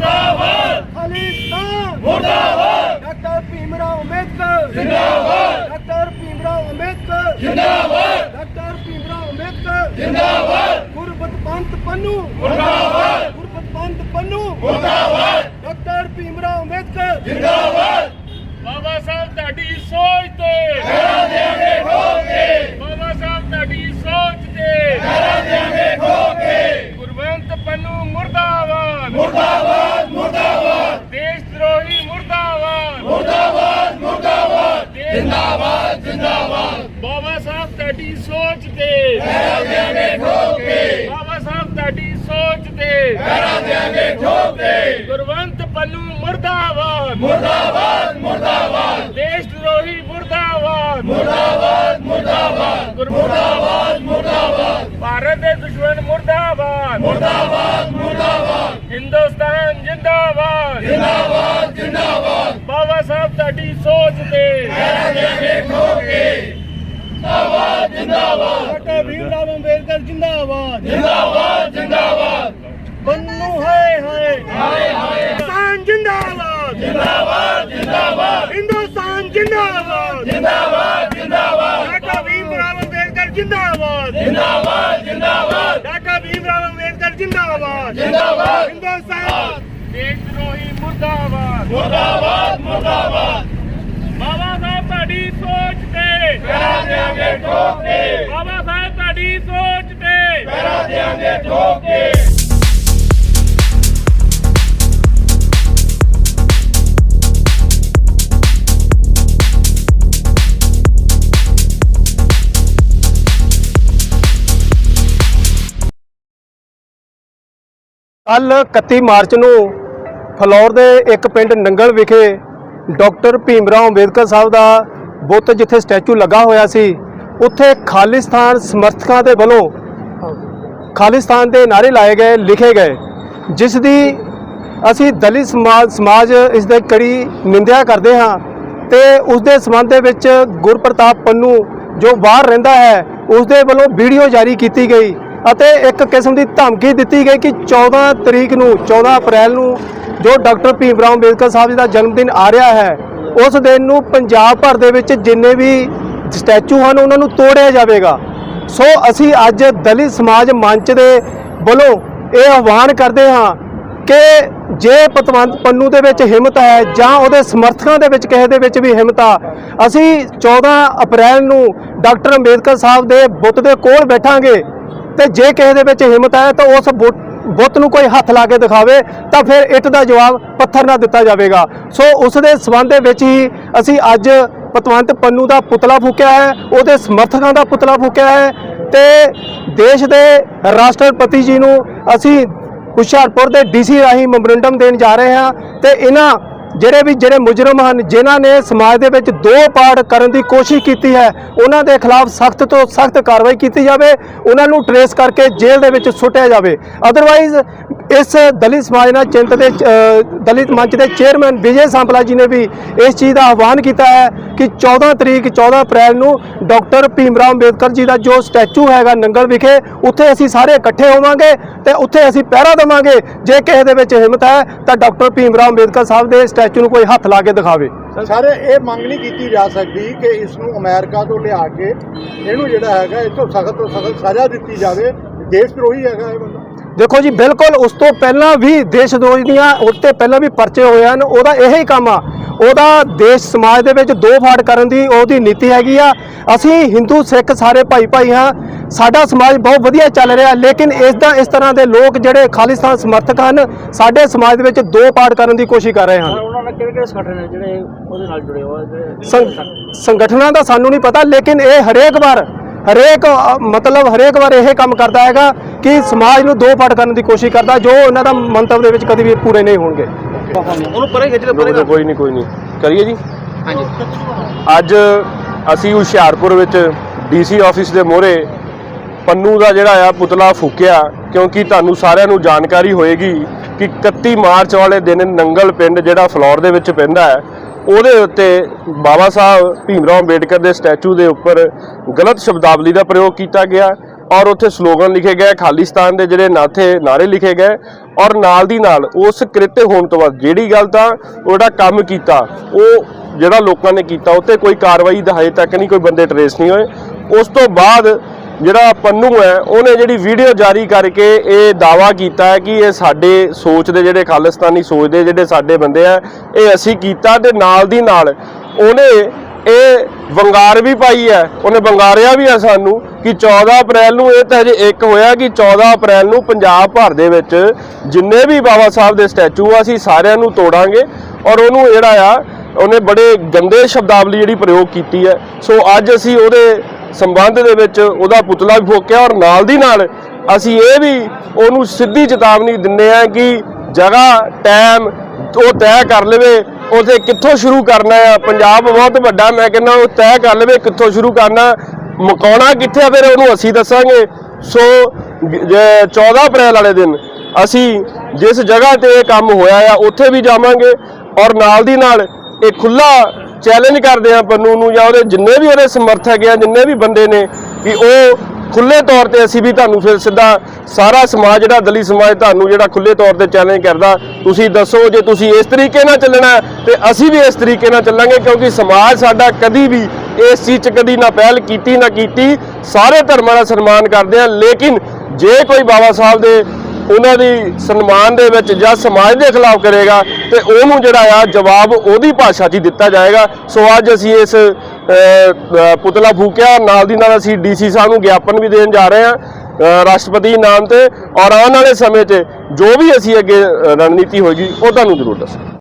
ਖਾਲਿਸਤਾਨ ਮੁਰਦਾਬਾਦ! ਡਾਕਟਰ ਭੀਮਰਾਓ ਅੰਬੇਦਕਰ! ਜਿੰਦਾਬਾਦ! ਡਾਕਟਰ ਭੀਮਰਾਓ ਅੰਬੇਦਕਰ! ਜਿੰਦਾਬਾਦ! ਡਾਕਟਰ ਭੀਮਰਾਓ ਅੰਬੇਦਕਰ! ਜਿੰਦਾਬਾਦ! ਗੁਰਬਤ ਪੰਤ ਪੰਨੂ! ਮੁਰਦਾਬਾਦ! ਗੁਰਬਤ ਪੰਤ ਪੰਨੂ! ਮੁਰਦਾਬਾਦ! ਡਾਕਟਰ ਭੀਮਰਾਓ ਅੰਬੇਦਕਰ! ਜਿੰਦਾਬਾਦ! ਬਾਬਾ ਸਾਹਿਬ ਤੁਹਾਡੀ ਸੋਚ ਤੇ ਘਰਾਂ ਦੇਾਂਗੇ ਠੋਕ ਕੇ ਬਾਬਾ ਸਾਹਿਬ ਤੁਹਾਡੀ ਸੋਚ ਤੇ ਘਰਾਂ ਦੇਾਂਗੇ ਠੋਕ ਕੇ ਗੁਰਵੰਤ ਪੰਨੂ ਮੁਰਦਾਬਾਦ ਮੁਰਦਾਬਾਦ ਮੁਰਦਾਬਾਦ ਦੇਸ਼ ਦਰੋਹੀ ਮੁਰਦਾਬਾਦ ਮੁਰਦਾਬਾਦ ਮੁਰਦਾਬਾਦ ਜਿੰਦਾਬਾਦ ਜਿੰਦਾਬਾਦ ਬਾਬਾ ਸਾਹਿਬ ਤੁਹਾਡੀ ਸੋਚ ਤੇ। ਘਰਾਂ ਦੇਾਂਗੇ ਠੋਕ ਕੇ ਬਾਬਾ ਸਾਹਿਬ, ਤੁਹਾਡੀ ਸੋਚ ਤੇ। ਘਰਾਂ ਦੇਾਂਗੇ ਠੋਕ ਕੇ ਗੁਰਵੰਤ ਪੰਨੂ ਮੁਰਦਾਬਾਦ। ਦੇਸ਼ ਦਰੋਹੀ ਮੁਰਦਾਬਾਦ। ਮੁਰਦਾਬਾਦ ਮੁਰਦਾਬਾਦ ਮੁਰਦਾਬਾਦ ਮੁਰਦਾਬਾਦ ਭਾਰਤ ਦੇ ਦੁਸ਼ਮਣ ਮੁਰਦਾਬਾਦ। ਮੁਰਦਾਬਾਦ ਮੁਰਦਾਬਾਦ ਹਿੰਦੁਸਤਾਨ ਜਿੰਦਾਬਾਦ ਜਿੰਦਾਬਾਦ ਜਿੰਦਾਬਾਦ। ਬਾਬਾ ਸਾਹਿਬ, ਤੁਹਾਡੀ ਸੋਚ ਤੇ। ਡਾਕਟਰ ਭੀਮਰਾਓ ਅੰਬੇਦਕਰ ਜਿੰਦਾਬਾਦ। ਜਿੰਦਾਬਾਦ ਜਿੰਦਾਬਾਦ। ਪੰਨੂ ਹਾਏ ਹਾਏ। ਹਾਏ ਹਾਏ। ਹਿੰਦੁਸਤਾਨ ਜਿੰਦਾਬਾਦ। ਜਿੰਦਾਬਾਦ ਜਿੰਦਾਬਾਦ। ਹਿੰਦੁਸਤਾਨ ਜਿੰਦਾਬਾਦ। ਜਿੰਦਾਬਾਦ ਜਿੰਦਾਬਾਦ। ਡਾਕਟਰ ਭੀਮਰਾਓ ਅੰਬੇਦਕਰ ਜਿੰਦਾਬਾਦ। ਜਿੰਦਾਬਾਦ ਜਿੰਦਾਬਾਦ। ਡਾਕਟਰ ਭੀਮਰਾਓ ਅੰਬੇਦਕਰ ਜਿੰਦਾਬਾਦ। ਜਿੰਦਾਬਾਦ। ਹਿੰਦੁਸਤਾਨ। ਦੇਸ਼ ਦਰੋਹੀ ਮੁਰਦਾਬਾਦ। ਮੁਰਦਾਬਾਦ ਮੁਰਦਾਬਾਦ ਬਾਬਾ ਸਾਹਿਬ ਤੁਹਾਡੀ ਸੋਚ ਤੇ ਕਰਾ ਦੇਾਂਗੇ ਠੋਕ ਕੇ। ਬਾਬਾ ਸਾਹਿਬ ਤੁਹਾਡੀ ਸੋਚ ਤੇ। ਕਰਾ ਦੇਾਂਗੇ ਠੋਕ ਕੇ। ਕੱਲ 31 ਮਾਰਚ ਨੂੰ ਫਲੌਰ ਦੇ ਇੱਕ ਪਿੰਡ ਨੰਗਲ ਵਿਖੇ ਡਾਕਟਰ ਭੀਮਰਾਓ ਅੰਬੇਦਕਰ ਸਾਹਿਬ ਦਾ ਬੁੱਤ ਜਿੱਥੇ ਸਟੈਚੂ ਲੱਗਾ ਹੋਇਆ ਸੀ, ਉੱਥੇ ਖਾਲਿਸਤਾਨ ਸਮਰਥਕਾਂ ਦੇ ਵੱਲੋਂ ਖਾਲਿਸਤਾਨ ਦੇ ਨਾਰੇ ਲਾਏ ਗਏ, ਲਿਖੇ ਗਏ, ਜਿਸ ਦੀ ਅਸੀਂ ਦਲਿਤ ਸਮਾਜ ਸਮਾਜ ਇਸ ਦੇ ਕੜੀ ਨਿੰਦਿਆ ਕਰਦੇ ਹਾਂ ਤੇ ਉਸ ਦੇ ਸੰਬੰਧ ਦੇ ਵਿੱਚ ਗੁਰਪ੍ਰਤਾਪ ਪੰਨੂ ਜੋ ਬਾਹਰ ਰਹਿੰਦਾ ਹੈ, ਉਸ ਦੇ ਵੱਲੋਂ ਵੀਡੀਓ ਜਾਰੀ ਕੀਤੀ ਗਈ ਅਤੇ ਇੱਕ ਕਿਸਮ ਦੀ ਧਮਕੀ ਦਿੱਤੀ ਗਈ ਕਿ 14 ਤਰੀਕ ਨੂੰ 14 ਅਪ੍ਰੈਲ ਨੂੰ ਜੋ ਡਾਕਟਰ ਭੀਮ ਰਾਓ ਅੰਬੇਦਕਰ ਸਾਹਿਬ ਜੀ ਦਾ ਜਨਮ ਦਿਨ ਆ ਰਿਹਾ ਹੈ ਉਸ ਦਿਨ ਨੂੰ ਪੰਜਾਬ ਭਰ ਦੇ ਵਿੱਚ ਜਿੰਨੇ ਵੀ ਸਟੈਚੂ ਹਨ, ਉਹਨਾਂ ਨੂੰ ਤੋੜਿਆ ਜਾਵੇਗਾ। ਸੋ ਅਸੀਂ ਅੱਜ ਦਲਿਤ ਸਮਾਜ ਮੰਚ ਦੇ ਵੱਲੋਂ ਇਹ ਆਹਵਾਨ ਕਰਦੇ ਹਾਂ ਕਿ ਜੇ ਪਤਵੰਤ ਪੰਨੂ ਦੇ ਵਿੱਚ ਹਿੰਮਤ ਹੈ ਜਾਂ ਉਹਦੇ ਸਮਰਥਕਾਂ ਦੇ ਵਿੱਚ ਕਿਸੇ ਦੇ ਵਿੱਚ ਵੀ ਹਿੰਮਤ ਆ, ਅਸੀਂ 14 ਅਪ੍ਰੈਲ ਨੂੰ ਡਾਕਟਰ ਅੰਬੇਦਕਰ ਸਾਹਿਬ ਦੇ ਬੁੱਤ ਦੇ ਕੋਲ ਬੈਠਾਂਗੇ ਤੇ ਜੇ ਕਿਸੇ ਦੇ ਵਿੱਚ ਹਿੰਮਤ ਹੈ ਤਾਂ ਉਸ ਬੁੱਤ ਬੁੱਤ ਨੂੰ ਕੋਈ ਹੱਥ ਲਾ ਕੇ ਦਿਖਾਵੇ ਤਾਂ ਫਿਰ ਇੱਟ ਦਾ ਜਵਾਬ ਪੱਥਰ ਨਾਲ ਦਿੱਤਾ ਜਾਵੇਗਾ। ਸੋ ਉਸ ਦੇ ਸਬੰਧ ਦੇ ਵਿੱਚ ਹੀ ਅਸੀਂ ਅੱਜ ਪਤਵੰਤ ਪੰਨੂ ਦਾ ਪੁਤਲਾ ਫੂਕਿਆ ਹੈ, ਉਹਦੇ ਸਮਰਥਕਾਂ ਦਾ ਪੁਤਲਾ ਫੂਕਿਆ ਹੈ ਤੇ ਦੇਸ਼ ਦੇ ਰਾਸ਼ਟਰਪਤੀ ਜੀ ਨੂੰ ਅਸੀਂ ਹੁਸ਼ਿਆਰਪੁਰ ਦੇ ਡੀਸੀ ਰਾਹੀਂ ਮੈਮੋਰੰਡਮ ਦੇਣ ਜਾ ਰਹੇ ਹਾਂ ਤੇ ਇਹਨਾਂ ਜਿਹੜੇ ਵੀ ਜਿਹੜੇ ਮੁਜਰਮ ਹਨ, ਜਿਨ੍ਹਾਂ ਨੇ ਸਮਾਜ ਦੇ ਵਿੱਚ ਦੋ ਪਾੜ ਕਰਨ ਦੀ ਕੋਸ਼ਿਸ਼ ਕੀਤੀ ਹੈ, ਉਹਨਾਂ ਦੇ ਖਿਲਾਫ ਸਖਤ ਤੋਂ ਸਖਤ ਕਾਰਵਾਈ ਕੀਤੀ ਜਾਵੇ, ਉਹਨਾਂ ਨੂੰ ਟਰੇਸ ਕਰਕੇ ਜੇਲ੍ਹ ਦੇ ਵਿੱਚ ਸੁੱਟਿਆ ਜਾਵੇ। ਅਦਰਵਾਈਜ਼ ਇਸ ਦਲਿਤ ਸਮਾਜ ਨਾਲ ਚਿੰਤ ਦੇ ਦਲਿਤ ਮੰਚ ਦੇ ਚੇਅਰਮੈਨ ਵਿਜੇ ਸਾਂਪਲਾ ਜੀ ਨੇ ਵੀ ਇਸ ਚੀਜ਼ ਦਾ ਆਹਵਾਨ ਕੀਤਾ ਹੈ ਕਿ 14 ਤਰੀਕ 14 ਅਪ੍ਰੈਲ ਨੂੰ ਡਾਕਟਰ ਭੀਮਰਾਓ ਅੰਬੇਦਕਰ ਜੀ ਦਾ ਜੋ ਸਟੈਚੂ ਹੈਗਾ ਨੰਗਲ ਵਿਖੇ ਉੱਥੇ ਅਸੀਂ ਸਾਰੇ ਇਕੱਠੇ ਹੋਵਾਂਗੇ ਤੇ ਉੱਥੇ ਅਸੀਂ ਪਹਿਰਾ ਦੇਵਾਂਗੇ। ਜੇ ਕਿਸੇ ਦੇ ਵਿੱਚ ਹਿੰਮਤ ਹੈ ਤਾਂ ਡਾਕਟਰ ਭੀਮਰਾਓ ਅੰਬੇਦਕਰ ਸਾਹਿਬ ਦੇ ਸਟੈਚੂ ਨੂੰ ਕੋਈ ਹੱਥ ਲਾ ਕੇ ਦਿਖਾਵੇ। ਸਾਰੇ ਇਹ ਮੰਗ ਨਹੀਂ ਕੀਤੀ ਜਾ ਸਕਦੀ ਕਿ ਇਸ ਨੂੰ ਅਮਰੀਕਾ ਤੋਂ ਲਿਆ ਕੇ ਇਹਨੂੰ ਜਿਹੜਾ ਹੈਗਾ ਤੋਂ ਸਖਤ ਤੋਂ ਸਖਤ ਸਜ਼ਾ ਦਿੱਤੀ ਜਾਵੇ। ਦੇਸ਼ ਵਿਰੋਹੀ ਹੈਗਾ ਇਹ ਬੰਦਾ। ਦੇਖੋ ਜੀ ਬਿਲਕੁਲ ਉਸ ਤੋਂ ਪਹਿਲਾਂ ਵੀ ਦੇਸ਼ ਦੋਸ਼ ਦੀਆਂ ਉੱਤੇ ਪਹਿਲਾਂ ਵੀ ਪਰਚੇ ਹੋਏ ਹਨ ਉਹਦਾ ਇਹੀ ਕੰਮ ਆ ਉਹਦਾ ਦੇਸ਼ ਸਮਾਜ ਦੇ ਵਿੱਚ ਦੋ ਫਾੜ ਕਰਨ ਦੀ ਉਹਦੀ ਨੀਤੀ ਹੈਗੀ ਆ। ਅਸੀਂ ਹਿੰਦੂ ਸਿੱਖ ਸਾਰੇ ਭਾਈ ਭਾਈ ਹਾਂ। ਸਾਡਾ ਸਮਾਜ ਬਹੁਤ ਵਧੀਆ ਚੱਲ ਰਿਹਾ ਲੇਕਿਨ ਇਸ ਦਾ ਇਸ ਤਰ੍ਹਾਂ ਦੇ ਲੋਕ ਜਿਹੜੇ ਖਾਲਿਸਤਾਨ ਸਮਰਥਕ ਹਨ ਸਾਡੇ ਸਮਾਜ ਦੇ ਵਿੱਚ ਦੋ ਪਾੜ ਕਰਨ ਦੀ ਕੋਸ਼ਿਸ਼ ਕਰ ਰਹੇ ਹਨ। ਉਹਨਾਂ ਨਾਲ ਕਿਹੜੇ ਕਿਹੜੇ ਸੰਗਠਨ ਨੇ ਜਿਹੜੇ ਉਹਦੇ ਨਾਲ ਜੁੜੇ ਹੋਏ ਸੰਗ- ਸੰਗਠਨਾਂ ਦਾ ਸਾਨੂੰ ਨਹੀਂ ਪਤਾ ਲੇਕਿਨ ਇਹ ਹਰੇਕ ਵਾਰ ਹਰੇਕ ਮਤਲਬ ਹਰੇਕ ਵਾਰ ਇਹ ਕੰਮ ਕਰਦਾ ਹੈਗਾ ਕਿ ਸਮਾਜ ਨੂੰ ਦੋ ਪਾੜ ਕਰਨ ਦੀ ਕੋਸ਼ਿਸ਼ ਕਰਦਾ ਜੋ ਉਹਨਾਂ ਦਾ ਮੰਤਵ ਦੇ ਵਿੱਚ ਕਦੀ ਵੀ ਪੂਰੇ ਨਹੀਂ ਹੋਣਗੇ। ਉਹਨੂੰ ਪਰੇ ਖਿੱਚ ਲੈ ਪਰੇ ਕੋਈ ਨਹੀਂ ਕੋਈ ਨਹੀਂ। ਕਰੀਏ ਜੀ। ਹਾਂਜੀ। ਅੱਜ ਅਸੀਂ ਹੁਸ਼ਿਆਰਪੁਰ ਵਿੱਚ ਡੀਸੀ ਆਫਿਸ ਦੇ ਮੋਹਰੇ ਪੰਨੂ ਦਾ ਜਿਹੜਾ ਆ ਪੁਤਲਾ ਫੂਕਿਆ ਕਿਉਂਕਿ ਤੁਹਾਨੂੰ ਸਾਰਿਆਂ ਨੂੰ ਜਾਣਕਾਰੀ ਹੋਏਗੀ ਕਿ 31 ਮਾਰਚ ਵਾਲੇ ਦਿਨ ਨੰਗਲ ਪਿੰਡ ਜਿਹੜਾ ਫਲੋਰ ਦੇ ਵਿੱਚ ਪੈਂਦਾ ਹੈ ਉਹਦੇ ਉੱਤੇ ਬਾਬਾ ਸਾਹਿਬ ਭੀਮਰਾਓ ਅੰਬੇਡਕਰ ਦੇ ਸਟੈਚੂ ਦੇ ਉੱਪਰ ਗਲਤ ਸ਼ਬਦਾਵਲੀ ਦਾ ਪ੍ਰਯੋਗ ਕੀਤਾ ਗਿਆ। ਔਰ ਉੱਥੇ ਸਲੋਗਨ ਲਿਖੇ ਗਏ, ਖਾਲਿਸਤਾਨ ਦੇ ਜਿਹੜੇ ਨਾਥੇ, ਨਾਰੇ ਲਿਖੇ ਗਏ ਔਰ ਨਾਲ ਦੀ ਨਾਲ ਉਸ ਕ੍ਰਿਤ ਹੋਣ ਤੋਂ ਬਾਅਦ ਜਿਹੜੀ ਗੱਲ ਤਾਂ ਉਹਦਾ ਕੰਮ ਕੀਤਾ, ਉਹ ਜਿਹੜਾ ਲੋਕਾਂ ਨੇ ਕੀਤਾ, ਉੱਤੇ ਕੋਈ ਕਾਰਵਾਈ ਤਾਂ ਹਜੇ ਤੱਕ ਨਹੀਂ, ਕੋਈ ਬੰਦੇ ਟਰੇਸ ਨਹੀਂ ਹੋਏ। ਉਸ ਤੋਂ ਬਾਅਦ ਜਿਹੜਾ ਪੰਨੂ ਹੈ, ਉਹਨੇ ਜਿਹੜੀ ਵੀਡੀਓ ਜਾਰੀ ਕਰਕੇ ਇਹ ਦਾਵਾ ਕੀਤਾ ਹੈ ਕਿ ਇਹ ਸਾਡੇ ਸੋਚ ਦੇ ਜਿਹੜੇ ਖਾਲਿਸਤਾਨੀ ਸੋਚ ਦੇ ਜਿਹੜੇ ਸਾਡੇ ਬੰਦੇ ਆ, ਇਹ ਅਸੀਂ ਕੀਤਾ ਤੇ ਨਾਲ ਦੀ ਨਾਲ ਉਹਨੇ ਇਹ ਵੰਗਾਰ ਵੀ ਪਾਈ ਹੈ। ਉਹਨੇ ਵੰਗਾਰਿਆ ਵੀ ਹੈ ਸਾਨੂੰ ਕਿ 14 ਅਪ੍ਰੈਲ ਨੂੰ ਇਹ ਤਾਂ ਹਜੇ ਇੱਕ ਹੋਇਆ ਕਿ 14 ਅਪ੍ਰੈਲ ਨੂੰ ਪੰਜਾਬ ਭਰ ਦੇ ਵਿੱਚ ਜਿੰਨੇ ਵੀ ਬਾਬਾ ਸਾਹਿਬ ਦੇ ਸਟੈਚੂ ਆ, ਅਸੀਂ ਸਾਰਿਆਂ ਨੂੰ ਤੋੜਾਂਗੇ। ਔਰ ਉਹਨੂੰ ਜਿਹੜਾ ਆ, ਉਹਨੇ ਬੜੇ ਗੰਦੇ ਸ਼ਬਦਾਵਲੀ ਜਿਹੜੀ ਪ੍ਰਯੋਗ ਕੀਤੀ ਹੈ। ਸੋ ਅੱਜ ਅਸੀਂ ਉਹਦੇ ਸੰਬੰਧ ਦੇ ਵਿੱਚ ਉਹਦਾ ਪੁਤਲਾ ਵੀ ਫੂਕਿਆ ਔਰ ਨਾਲ ਦੀ ਨਾਲ ਅਸੀਂ ਇਹ ਵੀ ਉਹਨੂੰ ਸਿੱਧੀ ਚੇਤਾਵਨੀ ਦਿੰਦੇ ਆ ਕਿ ਜਗ੍ਹਾ ਟਾਈਮ ਉਹ ਤੈਅ ਕਰ ਲਵੇ। ਉਥੇ ਕਿੱਥੋਂ ਸ਼ੁਰੂ ਕਰਨਾ ਆ? ਪੰਜਾਬ ਬਹੁਤ ਵੱਡਾ, ਮੈਂ ਕਹਿੰਦਾ ਉਹ ਤੈਅ ਕਰ ਲਵੇ ਕਿੱਥੋਂ ਸ਼ੁਰੂ ਕਰਨਾ। ਮੁਕਾਉਣਾ ਕਿੱਥੇ ਆ ਫਿਰ ਉਹਨੂੰ ਅਸੀਂ ਦੱਸਾਂਗੇ। ਸੋ ਗ- 14 ਅਪ੍ਰੈਲ ਵਾਲੇ ਦਿਨ ਅਸੀਂ ਜਿਸ ਜਗ੍ਹਾ ਤੇ ਇਹ ਕੰਮ ਹੋਇਆ ਆ, ਉੱਥੇ ਵੀ ਜਾਵਾਂਗੇ ਔਰ ਨਾਲ ਦੀ ਨਾਲ ਇਹ ਖੁੱਲਾ ਚੈਲੰਜ ਕਰਦੇ ਆ ਪੰਨੂ ਨੂੰ ਜਾਂ ਉਹਦੇ ਜਿੰਨੇ ਵੀ ਉਹਦੇ ਸਮਰਥਕ ਆ, ਜਿੰਨੇ ਵੀ ਬੰਦੇ ਨੇ ਕਿ ਉਹ ਖੁੱਲੇ ਤੌਰ ਤੇ ਅਸੀਂ ਵੀ ਤੁਹਾਨੂੰ ਫਿਰ ਸਿੱਧਾ ਸਾਰਾ ਸਮਾਜ ਜਿਹੜਾ ਦਲੀ ਸਮਾਜ ਤੁਹਾਨੂੰ ਜਿਹੜਾ ਖੁੱਲੇ ਤੌਰ ਤੇ ਚੈਲੰਜ ਕਰਦਾ ਤੁਸੀਂ ਦੱਸੋ ਜੇ ਤੁਸੀਂ ਇਸ ਤਰੀਕੇ ਨਾਲ ਚੱਲਣਾ ਹੈ, ਤੇ ਅਸੀਂ ਵੀ ਇਸ ਤਰੀਕੇ ਨਾਲ ਚੱਲਾਂਗੇ ਕਿਉਂਕਿ ਸਮਾਜ ਸਾਡਾ ਕਦੀ ਵੀ ਇਸ ਚੀਜ਼ 'ਚ ਕਦੀ ਨਾ ਪਹਿਲ ਕੀਤੀ ਨਾ ਕੀਤੀ। ਸਾਰੇ ਧਰਮਾਂ ਦਾ ਸਨਮਾਨ ਕਰਦੇ ਆ ਲੇਕਿਨ ਜੇ ਕੋਈ ਬਾਬਾ ਸਾਹਿਬ ਦੇ ਉਹਨਾਂ ਦੀ ਸਨਮਾਨ ਦੇ ਵਿੱਚ ਜਾਂ ਸਮਾਜ ਦੇ ਖਿਲਾਫ ਕਰੇਗਾ ਤੇ ਉਹਨੂੰ ਜਿਹੜਾ ਆ ਜਵਾਬ ਉਹਦੀ ਭਾਸ਼ਾ 'ਚ ਹੀ ਦਿੱਤਾ ਜਾਏਗਾ। ਸੋ ਅੱਜ ਅਸੀਂ ਇਸ ਪੁਤਲਾ ਫੂਕਿਆ। ਨਾਲ ਦੀ ਨਾਲ ਅਸੀਂ ਡੀਸੀ ਸਾਹਿਬ ਨੂੰ ਗਿਆਪਨ ਵੀ ਦੇਣ ਜਾ ਰਹੇ ਹਾਂ ਰਾਸ਼ਟਰਪਤੀ ਨਾਮ ਤੇ। ਔਰ ਆਉਣ ਵਾਲੇ ਸਮੇਂ 'ਚ ਜੋ ਵੀ ਅਸੀਂ ਅੱਗੇ ਰਣਨੀਤੀ ਹੋਏਗੀ, ਉਹ ਤੁਹਾਨੂੰ ਜ਼ਰੂਰ ਦੱਸਾਂਗੇ।